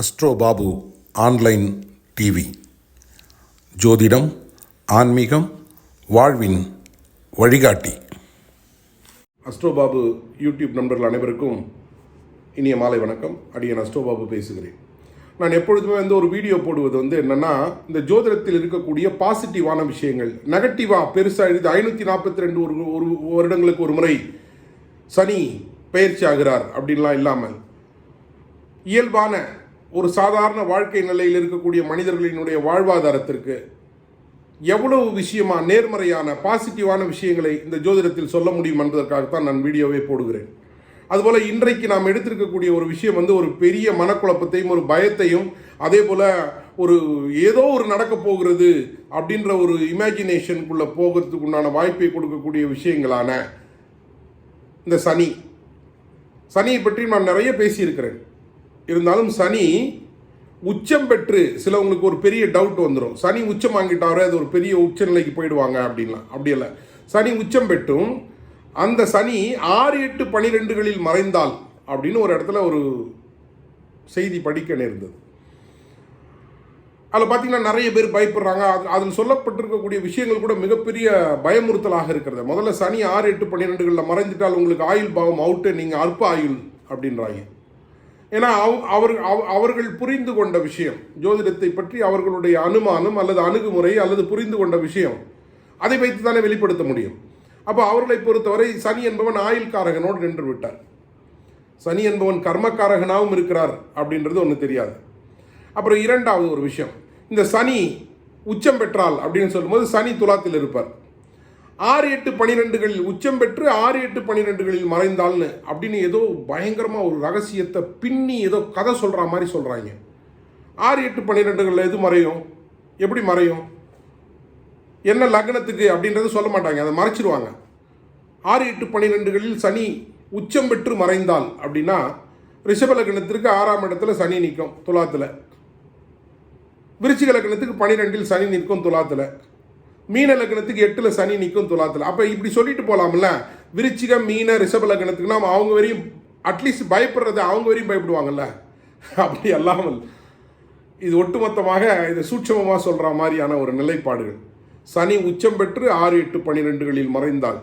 Astro Babu online TV. ஜோதிடம் ஆன்மீகம் வாழ்வின் வழிகாட்டி. அஸ்ட்ரோ பாபு யூடியூப் நண்பர்கள் அனைவருக்கும் இனிய மாலை வணக்கம். அடியன் அஸ்ட்ரோ பாபு பேசுகிறேன். நான் எப்பொழுதுமே வந்து ஒரு வீடியோ போடுவது வந்து என்னென்னா இந்த ஜோதிடத்தில் இருக்கக்கூடிய பாசிட்டிவான விஷயங்கள். நெகட்டிவாக பெருசாக எழுதி ஐநூற்றி நாற்பத்தி ரெண்டு ஒரு ஒரு வருடங்களுக்கு ஒரு முறை சனி பயிற்சி ஆகிறார் அப்படின்லாம் இல்லாமல். இயல்பான ஒரு சாதாரண வாழ்க்கை நிலையில் இருக்கக்கூடிய மனிதர்களினுடைய வாழ்வாதாரத்திற்கு எவ்வளவு விஷயமா நேர்மறையான பாசிட்டிவான விஷயங்களை இந்த ஜோதிடத்தில் சொல்ல முடியும் என்பதற்காகத்தான் நான் வீடியோவை போடுகிறேன். அதுபோல் இன்றைக்கு நாம் எடுத்திருக்கக்கூடிய ஒரு விஷயம் வந்து ஒரு பெரிய மனக்குழப்பத்தையும் ஒரு பயத்தையும் அதே போல் ஒரு ஏதோ ஒரு நடக்க போகிறது அப்படின்ற ஒரு இமேஜினேஷனுக்குள்ளே போகிறதுக்கு உண்டான வாய்ப்பை கொடுக்கக்கூடிய விஷயங்களான இந்த சனி. சனியை பற்றி நான் நிறைய பேசியிருக்கிறேன். இருந்தாலும் சனி உச்சம் பெற்று சிலவங்களுக்கு ஒரு பெரிய டவுட் வந்துடும் சனி உச்சம் வாங்கிட்டாரோ அது ஒரு பெரிய உச்ச நிலைக்கு போயிடுவாங்க அப்படின்லாம். அப்படி இல்லை. சனி உச்சம் பெற்றும் அந்த சனி ஆறு எட்டு பனிரெண்டுகளில் மறைந்தால் அப்படின்னு ஒரு இடத்துல ஒரு செய்தி படிக்க நேர்ந்தது. அதில் பார்த்தீங்கன்னா நிறைய பேர் பயப்படுறாங்க. அது அதில் சொல்லப்பட்டிருக்கக்கூடிய விஷயங்கள் கூட மிகப்பெரிய பயமுறுத்தலாக இருக்கிறது. முதல்ல சனி ஆறு எட்டு பன்னிரெண்டுகளில் மறைஞ்சிட்டால் உங்களுக்கு ஆயுள் பாவம் அவுட்டு நீங்கள் அற்ப ஆயுள் அப்படின்றாங்க. ஏன்னா அவ் அவர் அவர்கள் புரிந்து கொண்ட விஷயம். ஜோதிடத்தை பற்றி அவர்களுடைய அனுமானம் அல்லது அணுகுமுறை அல்லது புரிந்து கொண்ட விஷயம். அதை வைத்து தானே வெளிப்படுத்த முடியும். அப்போ அவர்களை பொறுத்தவரை சனி என்பவன் ஆயுள்காரகனோடு நின்று விட்டார். சனி என்பவன் கர்மக்காரகனாகவும் இருக்கிறார் அப்படின்றது ஒன்று தெரியாது. அப்புறம் இரண்டாவது ஒரு விஷயம். இந்த சனி உச்சம் பெற்றால் அப்படின்னு சொல்லும்போது சனி துலாத்தில் இருப்பார். ஆறு எட்டு பனிரெண்டுகளில் உச்சம் பெற்று ஆறு எட்டு பனிரெண்டுகளில் மறைந்தாள்னு. அப்படின்னு ஏதோ பயங்கரமாக ஒரு ரகசியத்தை பின்னி ஏதோ கதை சொல்கிற மாதிரி சொல்கிறாங்க ஆறு எட்டு பன்னிரெண்டுகளில் எது மறையும்? எப்படி மறையும்? என்ன லக்னத்துக்கு அப்படின்றது சொல்ல மாட்டாங்க. அதை மறைச்சிருவாங்க. ஆறு எட்டு பன்னிரெண்டுகளில் சனி உச்சம் பெற்று மறைந்தால் அப்படின்னா ரிஷப லக்னத்திற்கு ஆறாம் இடத்துல சனி நிற்கும் துலாத்தில். விருச்சிக லக்னத்துக்கு பன்னிரெண்டில் சனி நிற்கும் துலாத்தில். மீன லக்னத்துக்கு எட்டில் சனி நிற்கும் துலாத்தில். அப்போ இப்படி சொல்லிட்டு போகலாம்ல விருச்சிகம் மீன ரிஷப லக்னத்துக்குனா அவங்க வரையும் அட்லீஸ்ட் பயப்படுறது அவங்க வரையும் பயப்படுவாங்கல்ல? அப்படி அல்லாமல் இது ஒட்டுமொத்தமாக இது சூட்சமமாக சொல்கிற மாதிரியான ஒரு நிலைப்பாடுகள். சனி உச்சம் பெற்று ஆறு எட்டு பன்னிரெண்டுகளில் மறைந்தால்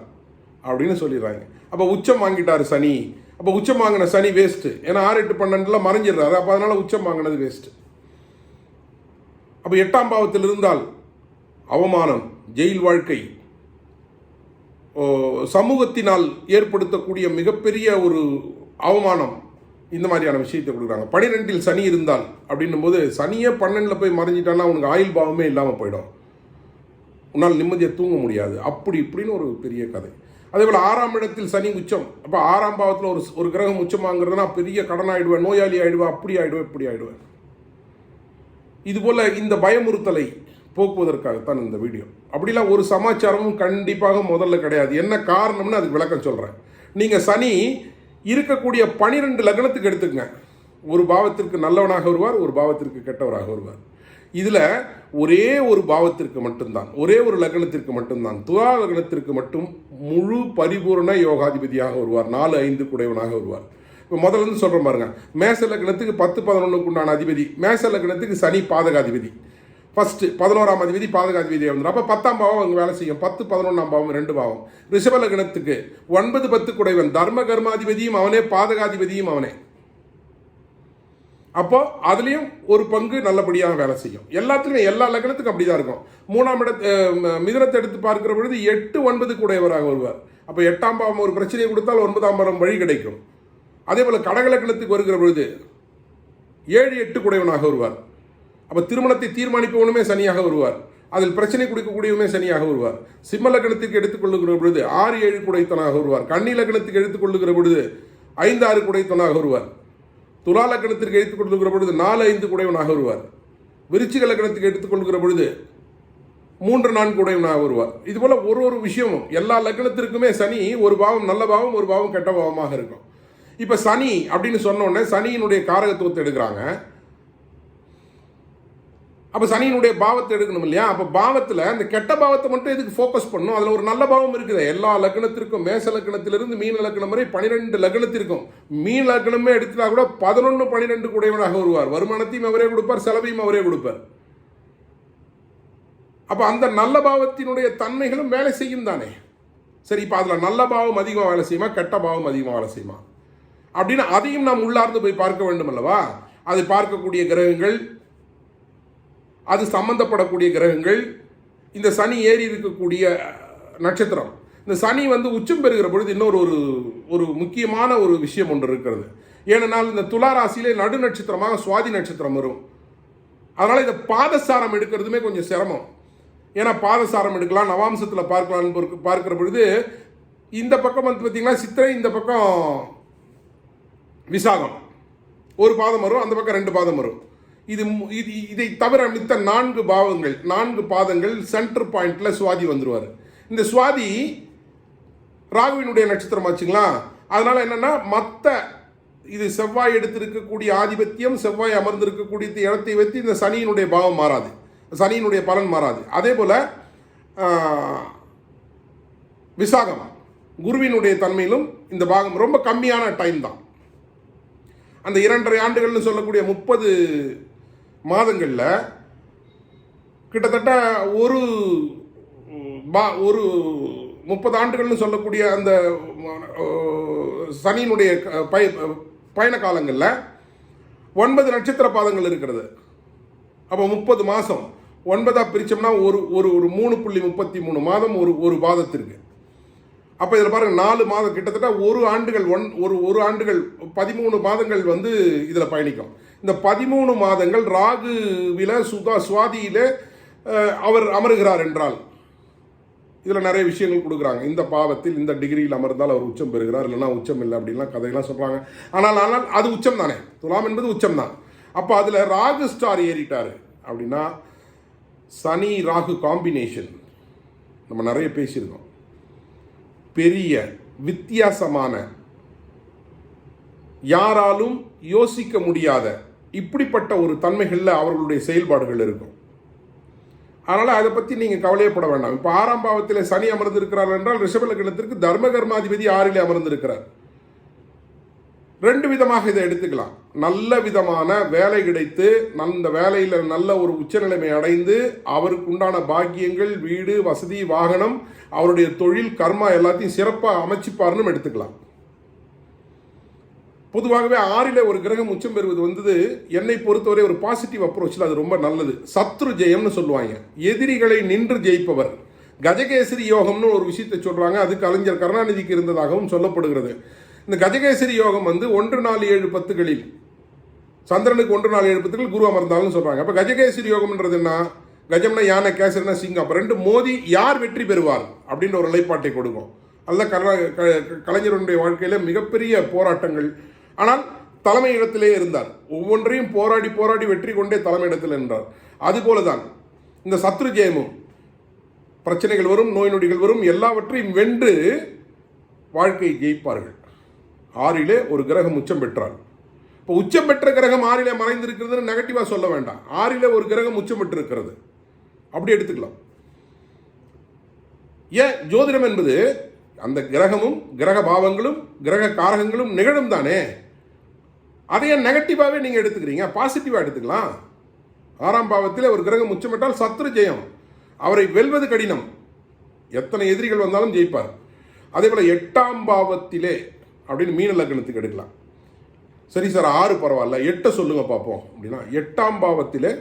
அப்படின்னு சொல்லிடுறாங்க. அப்போ உச்சம் வாங்கிட்டார் சனி. அப்போ உச்சம் வாங்கின சனி வேஸ்ட்டு ஏன்னா ஆறு எட்டு பன்னெண்டில் மறைஞ்சிடுறாரு. அப்போ அதனால் உச்சம் வாங்கினது வேஸ்ட்டு அப்போ எட்டாம் பாவத்தில் இருந்தால் அவமானம் ஜெயில் வாழ்க்கை ஓ, சமூகத்தினால் ஏற்படுத்தக்கூடிய மிகப்பெரிய ஒரு அவமானம் இந்த மாதிரியான விஷயத்தை கொடுக்குறாங்க. பனிரெண்டில் சனி இருந்தால் அப்படின்னும் போது சனியே பன்னெண்டில் போய் மறைஞ்சிட்டான்னா அவனுக்கு ஆயுள் பாவமே இல்லாமல் போயிடும். உன்னால் நிம்மதியாக தூங்க முடியாது. அப்படி இப்படின்னு ஒரு பெரிய கதை. அதே போல் ஆறாம் இடத்தில் சனி உச்சம். அப்போ ஆறாம் பாவத்தில் ஒரு ஒரு கிரகம் உச்சமாங்கிறதுனா பெரிய கடன் ஆகிடுவேன் நோயாளி ஆகிடுவேன் அப்படி ஆகிடுவேன் இப்படி ஆகிடுவேன் இதுபோல் இந்த பயமுறுத்தலை போக்குவதற்காகத்தான் இந்த வீடியோ. அப்படிலாம் ஒரு சமாச்சாரமும் கண்டிப்பாக முதல்ல கிடையாது. என்ன காரணம்னு அதுக்கு விளக்கம் சொல்கிறேன் நீங்கள் சனி இருக்கக்கூடிய பனிரெண்டு லக்னத்துக்கு எடுத்துக்கங்க. ஒரு பாவத்திற்கு நல்லவனாக வருவார் ஒரு பாவத்திற்கு கெட்டவராக வருவார். இதில் ஒரே ஒரு பாவத்திற்கு மட்டும்தான் ஒரே ஒரு லக்னத்திற்கு மட்டும்தான் துலா லக்னத்திற்கு மட்டும் முழு பரிபூரண யோகாதிபதியாக வருவார் நாலு ஐந்து குடைவனாக வருவார். இப்போ முதல்ல இருந்து சொல்கிறேன் பாருங்க. மேச லக்னத்துக்கு பத்து பதினொன்றுக்கு உண்டான அதிபதி மேச லக்னத்துக்கு சனி பாதகாதிபதி. ஃபஸ்ட்டு பதினோராம் அதிபதி விதி வந்துடும் அப்போ பத்தாம் பாவம் அவங்க வேலை செய்யும். பத்து பதினொன்றாம் பாவம் ரெண்டு பாவம். ரிஷப லக்னத்துக்கு ஒன்பது பத்து குடைவன் தர்ம கர்மாதிபதியும் அவனே பாதகாதிபதியும் அவனே. அப்போ அதுலேயும் ஒரு பங்கு நல்லபடியாக வேலை செய்யும். எல்லாத்துலேயும் எல்லா லக்னத்துக்கும் அப்படி தான் இருக்கும். மூணாம் இட மிதனத்தை ம- எடுத்து பார்க்கிற பொழுது எட்டு ஒன்பது கூடையவராக வருவார். அப்போ எட்டாம் பாவம் ஒரு பிரச்சனையை கொடுத்தால் ஒன்பதாம் பாவம் வழி கிடைக்கும். அதே போல் கடக லக்னத்துக்கு வருகிற பொழுது ஏழு எட்டு குடையவனாக வருவார். அப்போ திருமணத்தை தீர்மானிப்பவனுமே சனியாக வருவார். அதில் பிரச்சனை கொடுக்கக்கூடியவுமே சனியாக வருவார். சிம்ம லக்னத்துக்கு எடுத்துக்கொள்ளுகிற பொழுது ஆறு ஏழு குடைத்தனாக வருவார். கன்னி லக்னத்துக்கு எடுத்துக்கொள்ளுகிற பொழுது ஐந்து ஆறு குடைத்தனாக வருவார். துலா லக்னத்திற்கு எடுத்துக்கொள்ளுகிற பொழுது நாலு ஐந்து குடைவனாக வருவார். விருச்சிக லக்னத்துக்கு எடுத்துக்கொள்கிற பொழுது மூன்று நான்கு உடையவனாக வருவார். இதுபோல் ஒரு ஒரு விஷயமும் எல்லா லக்னத்திற்குமே சனி ஒரு பாவம் நல்ல பாவம் ஒரு பாவம் கெட்ட பாவமாக இருக்கும். இப்போ சனி அப்படின்னு சொன்ன உடனே சனியினுடைய காரகத்துவத்தை எடுக்கிறாங்க. அப்போ சனியினுடைய பாவத்தை எடுக்கணும் இல்லையா? அப்போ பாவத்தில் அந்த கெட்ட பாவத்தை மட்டும் எதுக்கு ஃபோக்கஸ் பண்ணணும்? அதில் ஒரு நல்ல பாவம் இருக்குது. எல்லா லக்னத்திற்கும் மேச லக்னத்திலிருந்து மீன லக்னம் வரை பனிரெண்டு லக்னத்திற்கும். மீன் லக்னமே எடுத்துட்டா கூட பதினொன்று பன்னிரெண்டு உடையவனாக வருவார். வருமானத்தையும் அவரே கொடுப்பார் செலவையும் அவரே கொடுப்பார். அப்போ அந்த நல்ல பாவத்தினுடைய தன்மைகளும் வேலை செய்யும் தானே? சரி இப்போ அதில் நல்ல பாவம் அதிகமாக வேலை செய்யுமா கெட்ட பாவம் அதிகமாக வேலை செய்யுமா? அப்படின்னு அதையும் நாம் உள்ளார்ந்து போய் பார்க்க வேண்டும் அல்லவா அதை பார்க்கக்கூடிய கிரகங்கள் அது சம்பந்தப்படக்கூடிய கிரகங்கள் இந்த சனி ஏறி இருக்கக்கூடிய நட்சத்திரம். இந்த சனி வந்து உச்சம் பெறுகிற பொழுது இன்னொரு ஒரு ஒரு முக்கியமான ஒரு விஷயம் ஒன்று இருக்கிறது. ஏனென்றால் இந்த துலா ராசியிலே நடு நட்சத்திரமாக சுவாதி நட்சத்திரம் வரும். அதனால் இந்த பாதசாரம் எடுக்கிறதுமே கொஞ்சம் சிரமம். ஏன்னா பாதசாரம் எடுக்கலாம் நவாம்சத்தில் பார்க்கலாம் பார்க்கிற பொழுது இந்த பக்கம் வந்து பார்த்தீங்கன்னா சித்திரை இந்த பக்கம் விசாகம். ஒரு பாதம் வரும் அந்த பக்கம் ரெண்டு பாதம் வரும். இது இது இதை தவிர மித்த நான்கு பாவங்கள் நான்கு பாதங்கள் சென்டர் பாயிண்டில் சுவாதி வந்துடுவார் இந்த சுவாதி ராகுவினுடைய நட்சத்திரம் ஆச்சுங்களா அதனால் என்னென்னா மற்ற இது செவ்வாய் எடுத்திருக்கக்கூடிய ஆதிபத்தியம் செவ்வாய் அமர்ந்திருக்கக்கூடிய இடத்தை வைத்து இந்த சனியினுடைய பாவம் மாறாது. சனியினுடைய பலன் மாறாது. அதே போல் விசாகம். குருவினுடைய தன்மையிலும் இந்த பாகம் ரொம்ப கம்மியான டைம் தான். அந்த இரண்டரை ஆண்டுகள்னு சொல்லக்கூடிய முப்பது மாதங்களில் கிட்டத்தட்ட ஒரு பா ஒரு முப்பது ஆண்டுகள்னு சொல்லக்கூடிய அந்த சனியினுடைய பய பயண காலங்களில் ஒன்பது நட்சத்திர பாதங்கள் இருக்கிறது. அப்போ முப்பது மாதம் ஒன்பதாக பிரித்தோம்னா ஒரு ஒரு ஒரு மூணு புள்ளி முப்பத்தி மூணு மாதம் ஒரு ஒரு பாதத்திற்கு. அப்போ இதில் பாருங்கள் நாலு மாதம் கிட்டத்தட்ட ஒரு ஆண்டுகள் ஒன் ஒரு ஒரு ஆண்டுகள் பதிமூணு மாதங்கள் வந்து இதில் பயணிக்கும். இந்த பதிமூணு மாதங்கள் ராகுவில சுதா சுவாதியில் அவர் அமருகிறார் என்றால் இதில் நிறைய விஷயங்கள் கொடுக்குறாங்க. இந்த பாவத்தில் இந்த டிகிரியில் அமர்ந்தால் அவர் உச்சம் பெறுகிறார் இல்லைன்னா உச்சம் இல்லை அப்படின்லாம் கதையெல்லாம் சொல்கிறாங்க ஆனால் ஆனால் அது உச்சம் தானே. துலாம் என்பது உச்சம் தான். அப்போ அதில் ராகு ஸ்டார் ஏறிட்டார் அப்படின்னா சனி ராகு காம்பினேஷன் நம்ம நிறைய பேசியிருக்கோம். பெரிய வித்தியாசமான யாராலும் யோசிக்க முடியாத இப்படிப்பட்ட ஒரு தன்மைகளில் அவர்களுடைய செயல்பாடுகள் இருக்கும். அதனால் அதை பற்றி நீங்கள் கவலையப்பட வேண்டாம். இப்போ ஆறாம் பாவத்தில் சனி அமர்ந்திருக்கிறார் என்றால் ரிஷபலக்கணத்திற்கு தர்ம கர்மாதிபதி ஆறிலே அமர்ந்திருக்கிறார். ரெண்டு விதமாக இதை எடுத்துக்கலாம். நல்ல விதமான வேலை கிடைத்து அந்த வேலையில் நல்ல ஒரு உச்சநிலைமை அடைந்து அவருக்கு உண்டான பாக்கியங்கள் வீடு வசதி வாகனம் அவருடைய தொழில் கர்மா எல்லாத்தையும் சிறப்பாக அமைச்சிப்பார்னு எடுத்துக்கலாம். பொதுவாகவே ஆறில் ஒரு கிரகம் உச்சம் பெறுவது வந்தது. என்னை பொறுத்தவரை ஒரு பாசிட்டிவ் அப்ரோச்சில் அது ரொம்ப நல்லது. சத்ரு ஜெயம்னு சொல்லுவாங்க. எதிரிகளை நின்று ஜெயிப்பவர். கஜகேசரி யோகம்னு ஒரு விஷயத்தை சொல்கிறாங்க அது கலைஞர் கருணாநிதிக்கு இருந்ததாகவும் சொல்லப்படுகிறது. இந்த கஜகேசரி யோகம் வந்து ஒன்று நாலு ஏழு பத்துகளில். சந்திரனுக்கு ஒன்று நாலு ஏழு பத்துகள் குரு அமர்ந்தாலும் சொல்கிறாங்க அப்போ கஜகேசரி யோகம்ன்றது என்ன? கஜம்னா யானை கேசரினா சிங்கம். அப்போ ரெண்டு மோதி யார் வெற்றி பெறுவார்? அப்படின்ற ஒரு நிலைப்பாட்டை கொடுக்கும். அல்ல க- கலைஞருடைய வாழ்க்கையில் மிகப்பெரிய போராட்டங்கள். ஆனால் தலைமையிடத்திலே இருந்தார். ஒவ்வொன்றையும் போராடி போராடி வெற்றி கொண்டே தலைமையிடத்தில் என்றார் நின்றார். அதுபோலதான் இந்த சத்ரு ஜெயமும் பிரச்சனைகள் வரும் நோய் நொடிகள் வரும் எல்லாவற்றையும் வென்று வாழ்க்கையை ஜெயிப்பார்கள். ஆறிலே ஒரு கிரகம் உச்சம் பெற்றார். இப்போ உச்சம் பெற்ற கிரகம் ஆறிலே மறைந்திருக்கிறதுன்னு நெகட்டிவாக சொல்ல வேண்டாம். ஆறிலே ஒரு கிரகம் உச்சம் பெற்றிருக்கிறது. அப்படி எடுத்துக்கலாம். ஏன்? ஜோதிடம் என்பது அந்த கிரகமும் கிரக பாவங்களும் கிரக காரகங்களும் நிகழும் தானே? அதையே நெகட்டிவாகவே நீங்கள் எடுத்துக்கிறீங்க? பாசிட்டிவாக எடுத்துக்கலாம். ஆறாம் பாவத்தில் ஒரு கிரகம் உச்சமிட்டால் சத்ரு ஜெயம். அவரை வெல்வது கடினம். எத்தனை எதிரிகள் வந்தாலும் ஜெயிப்பார். அதே போல் எட்டாம் பாவத்திலே அப்படின்னு மீன லக்னத்துக்கு எடுக்கலாம். சரி சார் ஆறு பரவாயில்ல. எட்டை சொல்லுங்க பார்ப்போம் அப்படின்னா எட்டாம் பாவத்திலே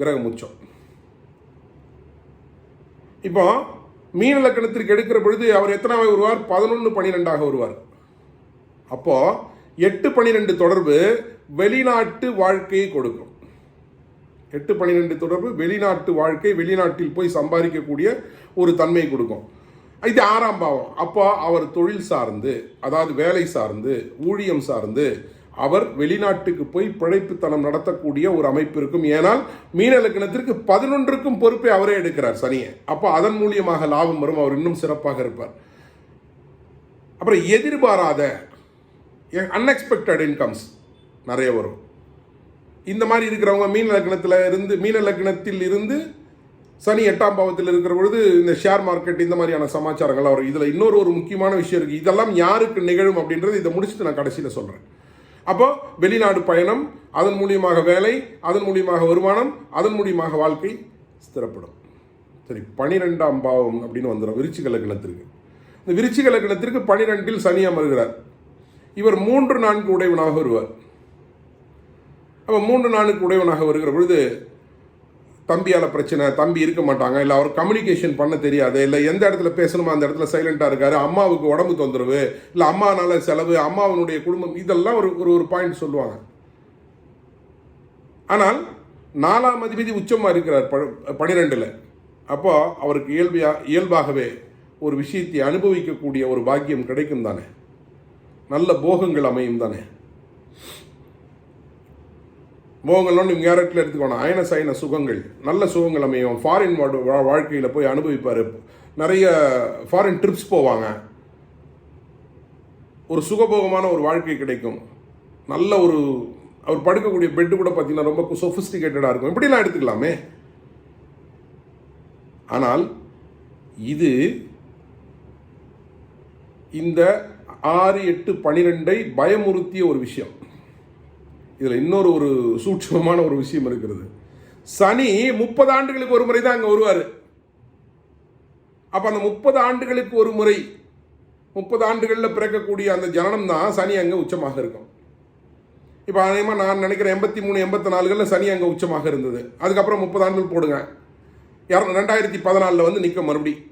கிரகம் உச்சம். இப்போ மீன லக்கணத்திற்கு எடுக்கிற பொழுது அவர் எத்தனாவது வருவார்? பதினொன்று பன்னிரெண்டாக வருவார். அப்போது எட்டு பன்னிரெண்டு தொடர்பு வெளிநாட்டு வாழ்க்கையை கொடுக்கும். எட்டு பன்னிரெண்டு தொடர்பு வெளிநாட்டு வாழ்க்கை வெளிநாட்டில் போய் சம்பாதிக்கக்கூடிய ஒரு தன்மை கொடுக்கும். இது ஆறாம் பாவம். அப்போ அவர் தொழில் சார்ந்து அதாவது வேலை சார்ந்து ஊழியம் சார்ந்து அவர் வெளிநாட்டுக்கு போய் பிழைப்புத்தனம் நடத்தக்கூடிய ஒரு அமைப்பு இருக்கும். ஏனால் மீன லக்னத்திற்கு பதினொன்றுக்கும் பொறுப்பை அவரே எடுக்கிறார் சனியை. அப்போ அதன் மூலியமாக லாபம் வரும். அவர் இன்னும் சிறப்பாக இருப்பார். அப்புறம் எதிர்பாராத அன்எக்ஸ்பெக்டட் இன்கம்ஸ் நிறைய வரும். இந்த மாதிரி இருக்கிறவங்க மீன லக்னத்தில் இருந்து மீன லக்னத்தில் இருந்து சனி எட்டாம் பாவத்தில் இருக்கிற பொழுது இந்த ஷேர் மார்க்கெட் இந்த மாதிரியான சமாச்சாரங்கள் வரும். இதில் இன்னொரு ஒரு முக்கியமான விஷயம் இருக்குது இதெல்லாம் யாருக்கு நிகழும் அப்படின்றது இதை முடிச்சுட்டு நான் கடைசியில் சொல்கிறேன் அப்போ வெளிநாடு பயணம் அதன் மூலியமாக வேலை அதன் மூலியமாக வருமானம் அதன் மூலியமாக வாழ்க்கை ஸ்திரப்படும். சரி பனிரெண்டாம் பாவம் அப்படின்னு வந்துடும் விருச்சிக லக்னத்திற்கு இந்த விருச்சிக லக்னத்திற்கு பனிரெண்டில் சனி அமர்கிறார். இவர் மூன்று நான்கு உடையவனாக வருவார். அப்போ மூன்று நான்கு உடையவனாக வருகிற பொழுது தம்பியால் பிரச்சனை தம்பி இருக்க மாட்டாங்க இல்லை அவர் கம்யூனிகேஷன் பண்ண தெரியாது இல்லை எந்த இடத்துல பேசணுமோ அந்த இடத்துல சைலண்டாக இருக்காரு அம்மாவுக்கு உடம்பு தொந்தரவு இல்லை அம்மானால செலவு அம்மாவனுடைய குடும்பம் இதெல்லாம் ஒரு ஒரு ஒரு பாயிண்ட் சொல்லுவாங்க. ஆனால் நாலாம் அதிபதி உச்சமாக இருக்கிறார் ப பனிரெண்டில். அப்போ அவருக்கு இயல்பியா இயல்பாகவே ஒரு விஷயத்தை அனுபவிக்கக்கூடிய ஒரு பாக்கியம் கிடைக்கும் தானே? நல்ல போகங்கள் அமையும் தானே? போகங்கள்லாம் நீங்கள் கேரட்டில் எடுத்துக்கணும் அயன சயன சுகங்கள் நல்ல சுகங்கள் அமையும். ஃபாரின் வாழ்க்கையில் போய் அனுபவிப்பார். நிறைய ஃபாரின் ட்ரிப்ஸ் போவாங்க. ஒரு சுகபோகமான ஒரு வாழ்க்கை கிடைக்கும். நல்ல ஒரு அவர் படுக்கக்கூடிய பெட்டு கூட பார்த்தீங்கன்னா ரொம்ப சொஃபிஸ்டிகேட்டடாக இருக்கும். இப்படிலாம் எடுத்துக்கலாமே. ஆனால் இது இந்த ஆறு எட்டு பனிரெண்டை பயமுறுத்திய ஒரு விஷயம். இதில் இன்னொரு ஒரு சூட்சமமான ஒரு விஷயம் இருக்கிறது. சனி முப்பது ஆண்டுகளுக்கு ஒரு முறை தான் அங்கே வருவார். அப்போ அந்த முப்பது ஆண்டுகளுக்கு ஒரு முறை முப்பது ஆண்டுகளில் பிறக்கக்கூடிய அந்த ஜனனம் தான் சனி அங்கே உச்சமாக இருக்கும். இப்போ அதிகமாக நான் நினைக்கிறேன் எண்பத்தி மூணு எண்பத்தி நாலுகளில் சனி அங்கே உச்சமாக இருந்தது. அதுக்கப்புறம் முப்பது ஆண்டுகள் போடுங்க. ரெண்டாயிரத்தி பதினாலில் வந்து நிற்க மறுபடியும்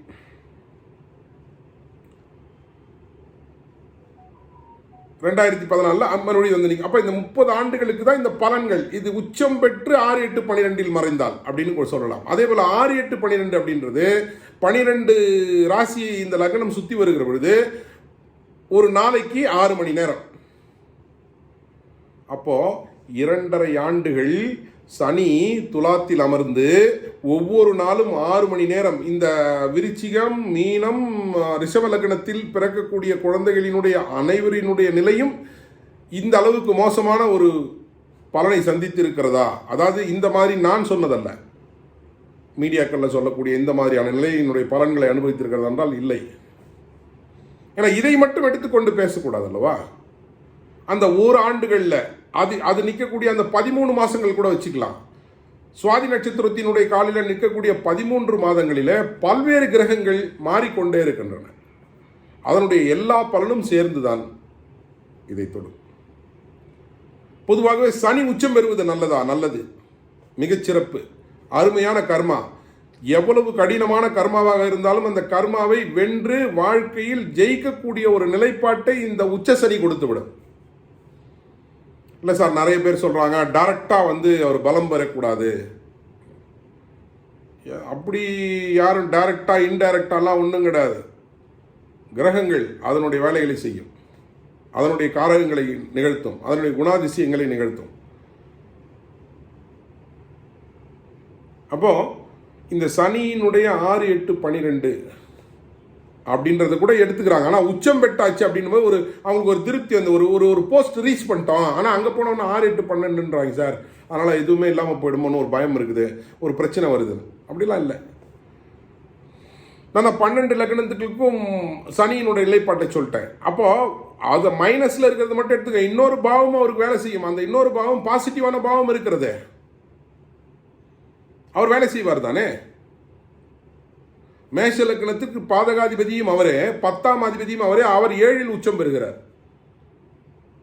ரெண்டாயிரத்தி பதினாலில் மறுபடியும் வந்து நிற்கும் அப்போ இந்த முப்பது ஆண்டுகளுக்கு தான் இந்த பலன்கள். இது உச்சம் பெற்று ஆறு எட்டு பனிரெண்டில் மறைந்தால் அப்படின்னு சொல்லலாம். அதே போல் ஆறு எட்டு பனிரெண்டு அப்படின்றது பனிரெண்டு ராசி இந்த லக்னம் சுற்றி வருகிற பொழுது ஒரு நாளைக்கு ஆறு மணி நேரம். அப்போது இரண்டரை ஆண்டுகள் சனி துலாத்தில் அமர்ந்து ஒவ்வொரு நாளும் ஆறு மணி நேரம். இந்த விருச்சிகம் மீனம் ரிஷப லக்னத்தில் பிறக்கக்கூடிய குழந்தைகளினுடைய அனைவரினுடைய நிலையும் இந்த அளவுக்கு மோசமான ஒரு பலனை சந்தித்திருக்கிறதா? அதாவது இந்த மாதிரி நான் சொன்னதல்ல. மீடியாக்களில் சொல்லக்கூடிய இந்த மாதிரியான நிலையினுடைய பலன்களை அனுபவித்திருக்கிறது என்றால் இல்லை. ஏன்னா இதை மட்டும் எடுத்துக்கொண்டு பேசக்கூடாது அல்லவா அந்த ஓராண்டுகளில் அது அது நிற்கக்கூடிய அந்த பதிமூணு மாதங்கள் கூட வச்சுக்கலாம். சுவாதி நட்சத்திரத்தினுடைய காலில் நிற்கக்கூடிய பதிமூன்று மாதங்களில் பல்வேறு கிரகங்கள் மாறிக்கொண்டே இருக்கின்றன. அதனுடைய எல்லா பலனும் சேர்ந்துதான் இதை தொடும். பொதுவாகவே சனி உச்சம் பெறுவது நல்லதா? நல்லது. மிகச்சிறப்பு அருமையான கர்மா. எவ்வளவு கடினமான கர்மாவாக இருந்தாலும் அந்த கர்மாவை வென்று வாழ்க்கையில் ஜெயிக்கக்கூடிய ஒரு நிலைப்பாட்டை இந்த உச்ச சனி கொடுத்துவிடும். இல்லை சார் நிறைய பேர் சொல்கிறாங்க டேரெக்டாக வந்து அவர் பலம் பெறக்கூடாது. அப்படி யாரும் டேரெக்டாக இன்டைரக்டாலாம் ஒன்றும் கிடையாது. கிரகங்கள் அதனுடைய வேலைகளை செய்யும். அதனுடைய காரகங்களை நிகழ்த்தும். அதனுடைய குணாதிசயங்களை நிகழ்த்தும். அப்போ இந்த சனியினுடைய ஆறு எட்டு பனிரெண்டு அப்படின்றத கூட எடுத்துக்கிறாங்க. ஆனால் உச்சம் பெட்டாச்சு அப்படின்னு ஒரு அவங்களுக்கு ஒரு திருப்தி வந்து ஒரு ஒரு ஒரு போஸ்ட் ரீச் பண்ணிட்டோம். ஆனால் அங்கே போனோம்னா ஆறு எட்டு பன்னெண்டுன்றாங்க சார். அதனால் எதுவுமே இல்லாமல் போயிடுமோன்னு ஒரு பயம் இருக்குது. ஒரு பிரச்சனை வருது. அப்படிலாம் இல்லை. நான் பன்னெண்டு லக்னத்துக்கும் சனியினுடைய நிலைப்பாட்டை சொல்லிட்டேன். அப்போது அதை மைனஸில் இருக்கிறது மட்டும் எடுத்துக்க. இன்னொரு பாவமும் அவருக்கு வேலை செய்யும். அந்த இன்னொரு பாவம் பாசிட்டிவான பாவம் இருக்கிறது. அவர் வேலை செய்வார் தானே? மேஷலக்கணத்துக்கு பாதகாதிபதியும் அவரே பத்தாம் அதிபதியும் அவரே அவர் ஏழில் உச்சம் பெறுகிறார்.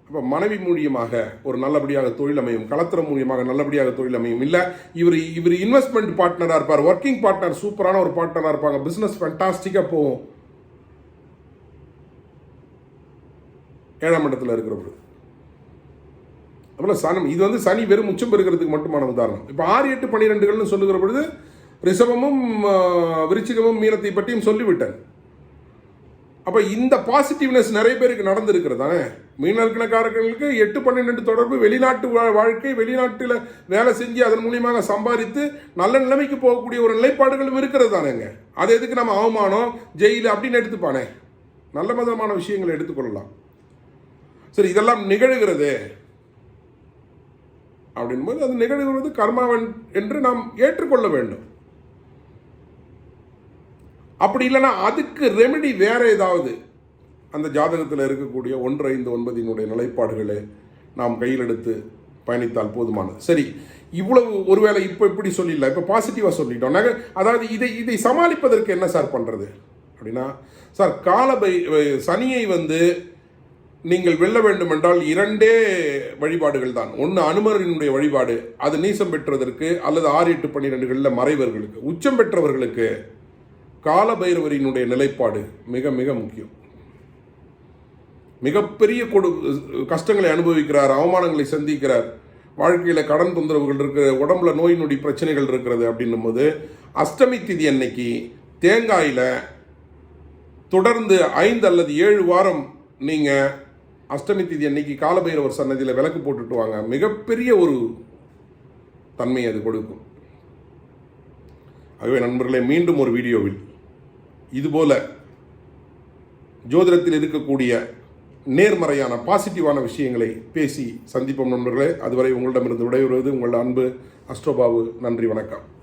அப்போ மனைவி மூலியமாக ஒரு நல்லபடியாக தொழில் அமையும் கலத்திரம் மூலியமாக நல்லபடியாக தொழில் அமையும். இல்லை இவர் இவர் இன்வெஸ்ட்மெண்ட் பார்ட்னராக இருப்பார் ஒர்க்கிங் பார்ட்னர் சூப்பரான ஒரு பார்ட்னராக இருப்பாங்க பிஸ்னஸ் ஃபண்டாஸ்டிக்காக போகும். ஏழாம் இடத்துல இருக்கிறவரு. அப்புறம் சனம் இது வந்து சனி வெறும் உச்சம் பெறுகிறதுக்கு மட்டுமான உதாரணம். இப்போ ஆறு எட்டு பன்னிரெண்டுகள்னு சொல்லுகிற பொழுது ரிஷபமும் விருச்சிகமும் மீனத்தை பற்றியும் சொல்லிவிட்டேன். அப்போ இந்த பாசிட்டிவ்னஸ் நிறைய பேருக்கு நடந்திருக்கிறதானே மீனக்கணக்காரர்களுக்கு எட்டு பன்னெண்டு தொடர்பு வெளிநாட்டு வாழ்க்கை வெளிநாட்டில் வேலை செஞ்சு அதன் மூலியமாக சம்பாதித்து நல்ல நிலைமைக்கு போகக்கூடிய ஒரு நிலைப்பாடுகளும் இருக்கிறது தானேங்க அது எதுக்கு நம்ம அவமானம் ஜெயிலு அப்படின்னு எடுத்துப்பானே? நல்ல விதமான விஷயங்களை எடுத்துக்கொள்ளலாம். சரி இதெல்லாம் நிகழ்கிறது? அப்படின்போது அது நிகழ்கிறது கர்மாவன் என்று நாம் ஏற்றுக்கொள்ள வேண்டும். அப்படி இல்லைன்னா அதுக்கு ரெமெடி வேற ஏதாவது. அந்த ஜாதகத்தில் இருக்கக்கூடிய ஒன்று ஐந்து ஒன்பதினுடைய நிலைப்பாடுகளை நாம் கையில் எடுத்து பயணித்தால் போதுமானது. சரி இவ்வளவு ஒருவேளை இப்போ இப்படி சொல்லிடல. இப்போ பாசிட்டிவாக சொல்லிட்டோம். நாங்கள் அதாவது இதை இதை சமாளிப்பதற்கு என்ன சார் பண்ணுறது அப்படின்னா சார் காலபை சனியை வந்து நீங்கள் வெல்ல வேண்டும் என்றால் இரண்டே வழிபாடுகள் தான். ஒன்று அனுமரினுடைய வழிபாடு அது நீசம் பெற்றதற்கு அல்லது ஆறு எட்டு பன்னிரெண்டுகளில் மறைவர்களுக்கு உச்சம் பெற்றவர்களுக்கு காலபைரவரினுடைய நிலைப்பாடு மிக மிக முக்கியம். மிகப்பெரிய கொடு கஷ்டங்களை அனுபவிக்கிறார் அவமானங்களை சந்திக்கிறார். வாழ்க்கையில் கடன் தொந்தரவுகள் இருக்கிற உடம்புல நோய் நொடி பிரச்சனைகள் இருக்கிறது அப்படின்னும் போது அஷ்டமி திதி அன்னைக்கு தேங்காயில் தொடர்ந்து ஐந்து அல்லது ஏழு வாரம் நீங்கள் அஷ்டமி திதி அன்னைக்கு காலபைரவர் சன்னதியில் விளக்கு போட்டுட்டு வாங்க. மிகப்பெரிய ஒரு தன்மை அது கொடுக்கும். ஆகவே நண்பர்களே மீண்டும் ஒரு வீடியோவில் இதுபோல் ஜோதிடத்தில் இருக்கக்கூடிய நேர்மறையான பாசிட்டிவான விஷயங்களை பேசி சந்திப்போம் நண்பர்களே. அதுவரை உங்களிடமிருந்து விடைபெறுவது உங்கள் அன்பு அஸ்ட்ரோபாவு நன்றி வணக்கம்.